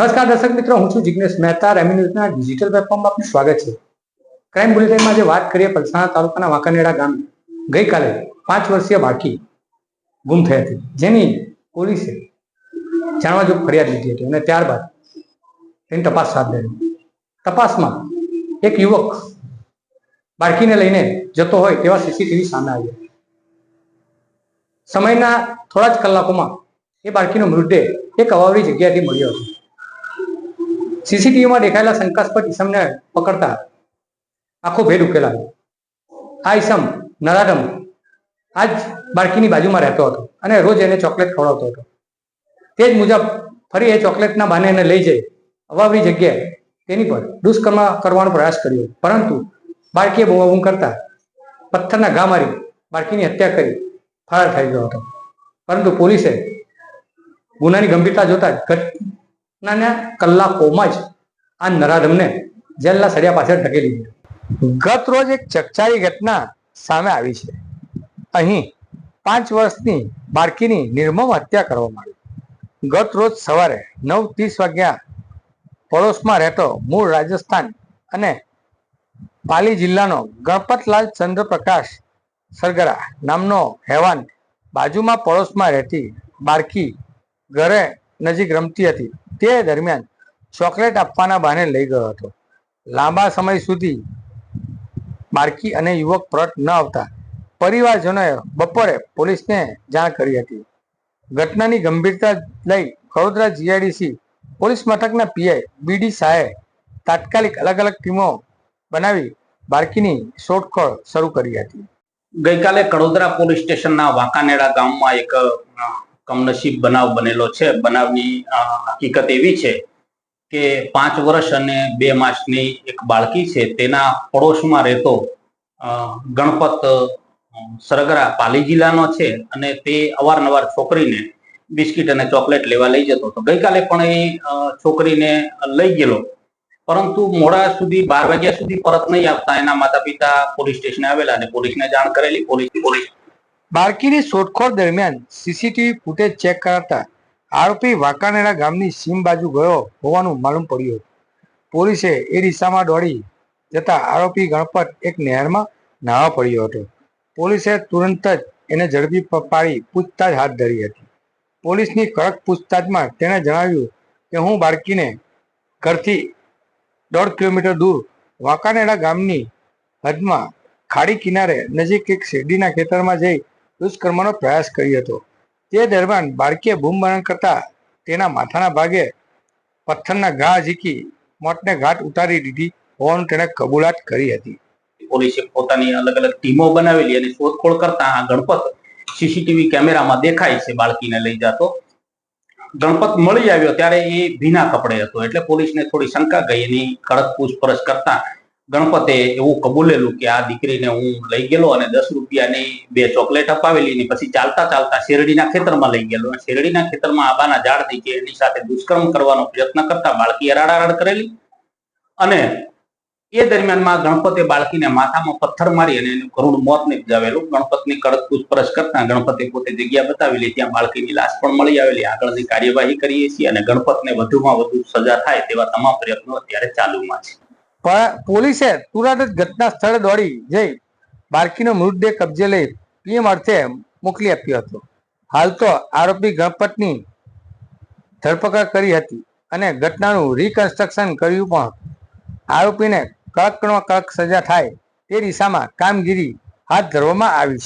નમસ્કાર દર્શક મિત્રો, હું છું જિગ્નેશ મહેતા રેમી ન્યૂઝના ડિજિટલ પ્લેટફોર્મમાં આપનું સ્વાગત છે. ક્રાઇમ બુલેટિનમાં જે વાત કરીએ પલસાણા તાલુકાના વાંકાનેડા ગામે. ગઈકાલે પાંચ વર્ષીય બાળકી ગુમ થઈ હતી. જેની પોલીસે જાણવા જો ફરિયાદ લીધી હતી અને ત્યારબાદ તેની તપાસ હાથ ધરી. તપાસમાં એક યુવક બાળકીને લઈને જતો હોય તેવા સીસીટીવી સામે આવ્યા. સમયના થોડા જ કલાકોમાં એ બાળકીનો મૃતદેહ એક અવાવરી જગ્યાએથી મળ્યો હતો. સીસીટીવીમાં દેખાયેલા શંકાસ્પદ ઈસમને પકડતા આખો ભેદ ઉકેલાયો. આ ઈસમ નરાધમ આ જ બાળકીની બાજુમાં રહેતો હતો અને રોજ એને ચોકલેટ ખવડાવતો હતો. તે જ મુજબ ફરી એ ચોકલેટના બાને એને લઈ જઈ, અવાવરી જગ્યાએ તેની પર દુષ્કર્મ કરવાનો પ્રયાસ કર્યો. પરંતુ બાળકીએ બૂમાબૂમ કરતા પથ્થરના ઘા મારી બાળકીની હત્યા કરી ફરાર થઈ ગયો હતો. પરંતુ પોલીસે ગુનાની ગંભીરતા જોતા જ કલાકોમાં જ આ નરાધમને જેલના સળિયા પાછળ ઢકેલી દીધો ગત રોજ એક ચકચારી ઘટના સામે આવી છે. અહીં પાંચ વર્ષની બાળકીની નિર્મમ હત્યા કરવામાં આવી. ગત રોજ સવારે નવ ત્રીસ વાગ્યા પડોશમાં રહેતો મૂળ રાજસ્થાન અને પાલી જિલ્લાનો ગણપતલાલ ચંદ્રપ્રકાશ સરગરા નામનો હેવાન બાજુમાં પડોશમાં રહેતી બાળકી ઘરે નજીક રમતી હતી. તે દરમિયાન ચોકલેટ આપવાના બહાને લઈ ગયો હતો. લાંબા સમય સુધી બાળકી અને યુવક પરત ન આવતા પરિવારજનોએ બપોરે પોલીસને જાણ કરી હતી. ઘટનાની ગંભીરતા લઈ વડોદરા જીઆઈડીસી પોલીસ મથકના પીઆઈ બીડી શાહે તાત્કાલિક અલગ અલગ ટીમો બનાવી બાળકીની શોધખોળ શરૂ કરી હતી. ગઈકાલે કડોદરા પોલીસ સ્ટેશનના વાંકાનેડા ગામમાં એક કમનસીબ બનાવ બનેલો છે. બનાવની હકીકત એવી છે કે પાંચ વર્ષ અને બે માસની એક બાળકી છે. તેના પડોશમાં રહેતો ગણપત સરગરા પાલી જિલ્લાનો છે અને તે અવારનવાર છોકરીને બિસ્કિટ અને ચોકલેટ લેવા લઈ જતો હતો. ગઈકાલે પણ એ છોકરીને લઈ ગયેલો. પરંતુ મોડા સુધી, બાર વાગ્યા સુધી પરત નહીં આવતા એના માતા પિતા પોલીસ સ્ટેશને આવેલા અને પોલીસને જાણ કરેલી. પોલીસ પોલીસ બાળકીની શોધખોળ દરમિયાન સીસીટીવી ફૂટેજ ચેક કરાતા આરોપી વાંકાનેડા ગામની સીમ બાજુ ગયો હોવાનું માલુમ પડ્યું હતું. પોલીસે એ દિશામાં દોડી જતા આરોપી ગણપત એક નહેરમાં નાહવા પડ્યો હતો. પોલીસે તુરંત જ એને ઝડપી પાડી પૂછતાછ હાથ ધરી હતી. પોલીસની કડક પૂછતાછમાં તેણે જણાવ્યું કે હું બાળકીને ઘરથી દોઢ કિલોમીટર દૂર વાંકાનેડા ગામની હદમાં ખાડી કિનારે નજીક એક શેરડીના ખેતરમાં જઈ દુષ્કર્મનો પ્રયાસ કર્યો હતો. તે દરમિયાન બાળકીએ બૂમબરણ કરતા તેના માથાના ભાગે પથ્થરના ઘા ઝીકી મોતને ઘાટ ઉતારી દીધી હોવાનું તેણે કબૂલાત કરી હતી. પોલીસે પોતાની અલગ અલગ ટીમો બનાવેલી અને શોધખોળ કરતા આ ગણપત સીસીટીવી કેમેરામાં દેખાય છે બાળકીને લઈ જતો. ગણપત મળી આવ્યો ત્યારે એ ભીના કપડે હતો એટલે પોલીસને થોડી શંકા ગઈ એની કડક પૂછપરછ કરતા ગણપતે એવું કબૂલેલું કે આ દીકરીને હું લઈ ગયેલો અને દસ રૂપિયાની બે ચોકલેટ અપાવેલી ને પછી ચાલતા ચાલતા શેરડીના ખેતરમાં લઈ ગયેલો. શેરડીના ખેતરમાં આબાના ઝાડ નીચે એની સાથે દુષ્કર્મ કરવાનો પ્રયત્ન કરતા બાળકીએ રાડારાડ કરેલી. અને એ દરમિયાનમાં ગણપતે બાળકીને માથામાં પથ્થર મારી અને એનું કરુણ મોત નિપજાવેલું. ગણપતની કડક પૂછપરછ કરતા ગણપતે પોતે જગ્યા બતાવેલી, ત્યાં બાળકીની લાશ પણ મળી આવેલી. આગળની કાર્યવાહી કરીએ છીએ અને ગણપતને વધુમાં વધુ સજા થાય તેવા તમામ પ્રયત્નો અત્યારે ચાલુમાં છે. પોલીસે તુરંત જ ઘટના સ્થળે દોડી જઈ બાળકીનો મૃતદેહ કબજે લઈ પીએમ અર્થે મોકલી આપ્યો હતો. હાલ તો આરોપી ગણપતની ધરપકડ કરી હતી અને ઘટનાનું રિકન્સ્ટ્રક્શન કર્યું પણ આરોપીને કડકમાં કડક સજા થાય તે દિશામાં કામગીરી હાથ ધરવામાં આવી છે